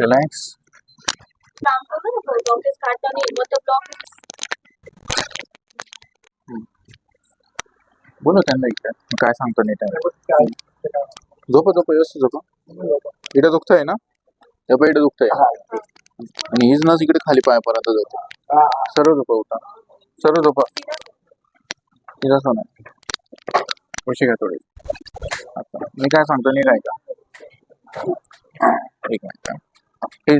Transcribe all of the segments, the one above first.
Relax काम बोला त्यांना इकडे काय सांगतो नाही त्यांना झोपा झोपा व्यवस्थित झोपा. इकडे आहे ना? झोपा इकडे दुखतंय. आणि हीच नाच इकडे खाली पायापर्यंत जाते. सर्व झोपा उठा. सर्व झोपा. तिला नाही. पैसे घ्या थोडे. आता मी काय सांगतो नाही काय का एक मिनिट. हे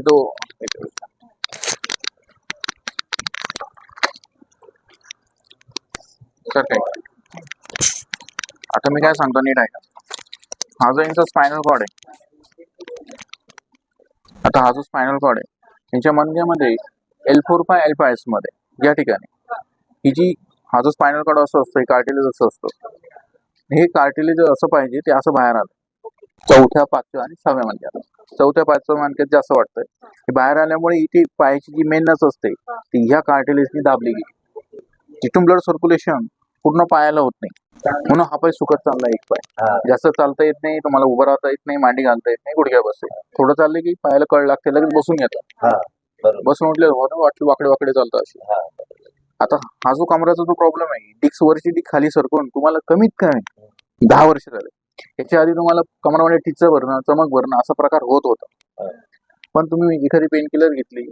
आता मी काय सांगतो नीट आहे का हा जो यांचा स्पायनल कॉर्ड आहे आता हा जो स्पायनल कॉर्ड आहे यांच्या मनग्यामध्ये L four five L five एसमध्ये या ठिकाणी. ही जी हा जो स्पायनल कॉर्ड असं असतं कार्टिलेज असं असतं. हे कार्टिलेज असं पाहिजे ते असं बाहेर आलं. चौथ्या पाचव्या आणि सहाव्या मणक्यात चौथ्या पाचव्या मणक्यात जास्त वाटतंय हे बाहेर आल्यामुळे इथे पायाची जी मेन नस असते ती ह्या कार्टिलेजनी दाबली गेली. तिथून ब्लड सर्क्युलेशन पूर्ण पायाला होत नाही. म्हणून हा पाय सुकत चालला एक पाय. जास्त चालता येत नाही तुम्हाला उभं राहता येत नाही मांडी घालता येत नाही गुडघ्या बसते. थोडं चाललं की पायाला कळ लागते लगेच बसून येतं हा बरोबर. बसून उठले होतं वाटलं वाकडे वाकडे चालतं हा. आता हा जो कमराचा जो प्रॉब्लेम आहे डिक्स वरची डिक खाली सरकून तुम्हाला कमीत कमी दहा वर्ष झाले. याच्या आधी तुम्हाला कमरामध्ये टिच्च भरणं चमक भरणं असा प्रकार होत होता. पण तुम्ही एखादी पेन किलर घेतली.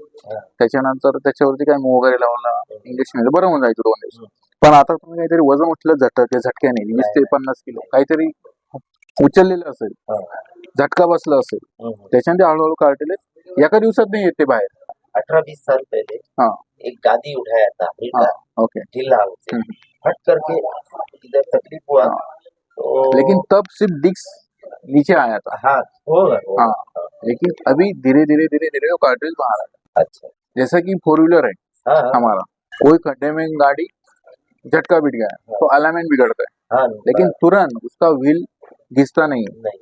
त्याच्यानंतर त्याच्यावरती काय मो वगैरे लावला इंजेक्शन बरं होऊन जायचं दोन दिवस पण आता तुम्ही काहीतरी वजन उचलत झटक त्या झटक्याने वीस ते पन्नास किलो काहीतरी उचललेलं असेल. झटका बसला असेल. त्याच्याने हळूहळू काढलेले एका दिवसात नाही येते बाहेर अठारह बीस साल पहले हाँ। एक गादी उठाया था हाँ ओके ढीला उसे हम्म। हट करके इधर तकलीफ हुआ हाँ। तो लेकिन तब सिर्फ़ डिक्स नीचे आया था। हाँ। हाँ लेकिन अभी धीरे धीरे धीरे धीरे वो कार्ट्रिज बाहर आ रहा अच्छा। है जैसा कि फोर व्हीलर है हाँ हाँ। हमारा। कोई खड्डे में गाड़ी झटका बिट गया है, तो अलाइनमेंट बिगड़ता है। हाँ लेकिन तुरंत उसका व्हील घिसता नहीं नहीं।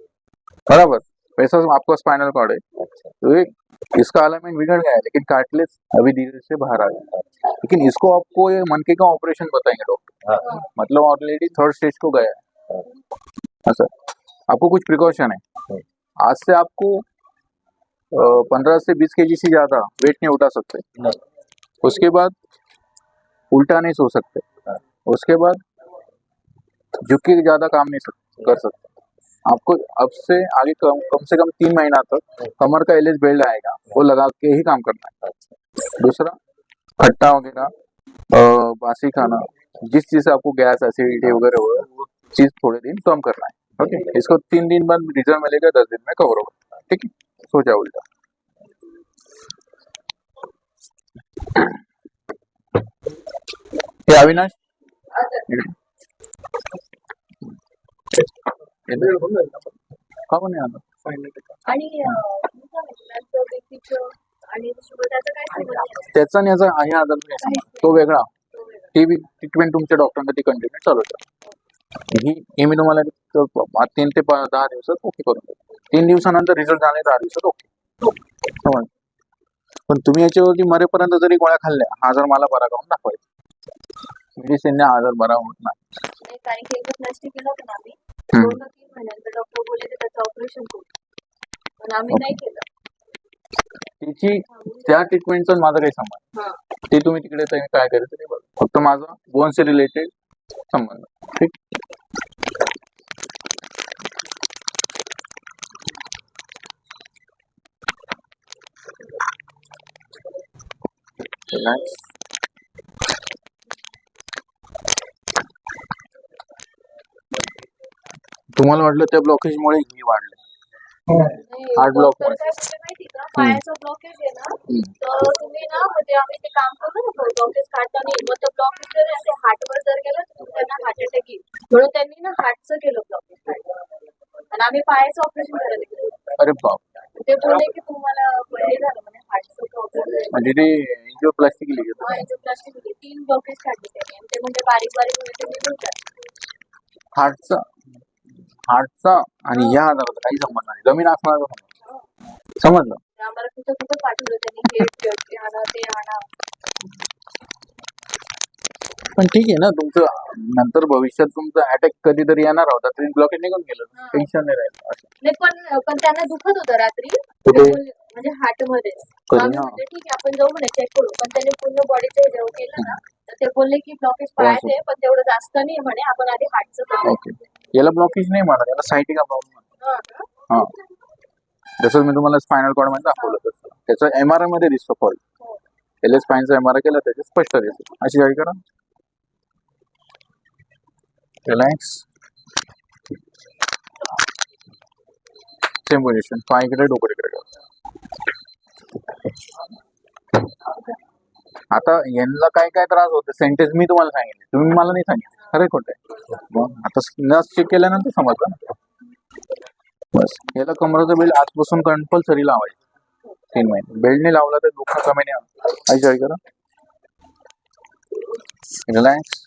बराबर। वैसा आपका स्पाइनल कॉर्ड है। अच्छा। तो एक इसका अलाइनमेंट बिगड़ गया है लेकिन कार्टिलेज अभी धीरे से बाहर आ गया लेकिन इसको आपको ये मनके का ऑपरेशन बताएँगे डॉक्टर हाँ। मतलब ऑलरेडी थर्ड स्टेज को गया है। हाँ सर आपको कुछ प्रिकॉशन है। आज से आपको पंद्रह से बीस के से ज़्यादा वेट नहीं उठा सकते। नहीं उसके बाद उल्टा नहीं सो सकते। उसके बाद झुक के ज़्यादा काम नहीं सक, कर सकते। आपको अब से आगे कम कम से कम तीन महीना तक कमर का एल बेल्ट आएगा वो लगा के ही काम करना है। अच्छा। दूसरा खट्टा वगैरह बासी खाना। जिस चीज़ से आपको गैस एसिडिटी वगैरह हो चीज थोड़े दिन कम करना है ओके इसको तीन दिन बाद रिजल्ट मिलेगा दस दिन में कवर होगा. ठीक है? सो जाओ उल्टा. हे अविनाश? का पण आलं आणि त्याचं काय संबंध आहे? त्याचा आणि याचा आहे आजार. तो वेगळा. ती ट्रीटमेंट तुमच्या डॉक्टरांना ती कंटिन्यू चालू ठेवा ही हे मी तुम्हाला तीन ते दहा दिवसात ओके करून देतो. तीन दिवसानंतर रिझल्ट झाले दहा दिवसात ओके समज पण तुम्ही याच्यावरती मरेपर्यंत जरी गोळ्या खाल्ल्या हा आजार मला बरा करून दाखवायचा. मेडिसिनने हा आजार बरा होत नाही. नाही, कारण की एकदा प्लास्टिक केलं होतं ना आम्ही हम्म. दोन का तीन महिन्यानंतर डॉक्टर बोलले की त्याचं ऑपरेशन करू. पण आम्ही नाही केलं. तिची त्या ट्रीटमेंटचा माझा काही संबंध हा. ते तुम्ही तिकडे काय करायचं ते बघा. फक्त माझा बोनशी रिलेटेड संबंध. ठीक? Relax. तुम्हाला वाटलं त्या ब्लॉकेजमुळे ही वाढले. नाही, Heart block doctor मध्ये. काय बोलले माहिती का? पायाचं ब्लॉकेज आहे ना तर तुम्ही ना म्हणजे आम्ही ते काम करू ना ब्लॉकेज काढताना. मग तो ब्लॉकेज जर असे हार्टवर जर गेलं तर त्यांना हार्ट अटॅक येईल. म्हणून त्यांनी ना हार्टचं केलं ब्लॉकेज आणि आम्ही पायाचं ऑपरेशन करायला गेलो. अरे बाप. ते बोलले की तुम्हाला हे म्हणजे ते इंजिओ प्लास्टिक लिहिलं प्लास्टिक होते तीन ब्लॉकेज काढले त्यांनी. आणि ते म्हणजे बारीक बारीक होते ते निघून जातात हार्टचा हार्टचा आणि या आजाराचा काही संबंध नाही. जमीन आसमानाचा संबंध समजलं? ते आम्हाला कुठं कुठं पाठवलं त्यांनी हे ते आणा ते आणा. पण ठीक आहे ना तुमचं नंतर भविष्यात तुमचं अटॅक कधीतरी येणार होता तरी ब्लॉकेज निघून गेलं. टेन्शन नाही राहिलं. असं. नाही पण पण त्यांना दुखत होतं रात्री. कुठे? ते बोलले- म्हणजे हार्टमध्ये आम्ही म्हणले ठीक आहे आपण जाऊ म्हणे चेक करू. पण त्याने पूर्ण बॉडीचं जेव्हा केलं ना तर ते बोलले की ब्लॉकेज पायात आहे पण तेवढं जास्त नाही म्हणे आपण आधी हार्टचं करू. ओके याला ब्लॉकेज नाही म्हणत याला सायटिका प्रॉब्लेम हा का? हा. जसं मी तुम्हाला स्पायनल कॉर्डमध्ये दाखवलं तसं. त्याचं एम आर आयमध्ये दिसतो फॉल्ट हो. त्याला स्पाईनचा एम आर आय केला त्याचे स्पष्ट दिसतो. अशी जाळी करा. रिलॅक्स सेम पोझिशन पाय इकडे डोकं इकडे करा. आता यांना काय काय त्रास होते सेंटेन्स मी तुम्हाला सांगितले. तुम्ही मला नाही सांगितले. खरे खोटे आता नस चेक केल्यानंतर समजलं ना. बस. याला कमराचं बेल्ट आजपासून कंपल्सरी लावायचं. तीन महिने. बेल्ट नाही लावला तर दुःख कमी नाही आई जॉय करा. रिलॅक्स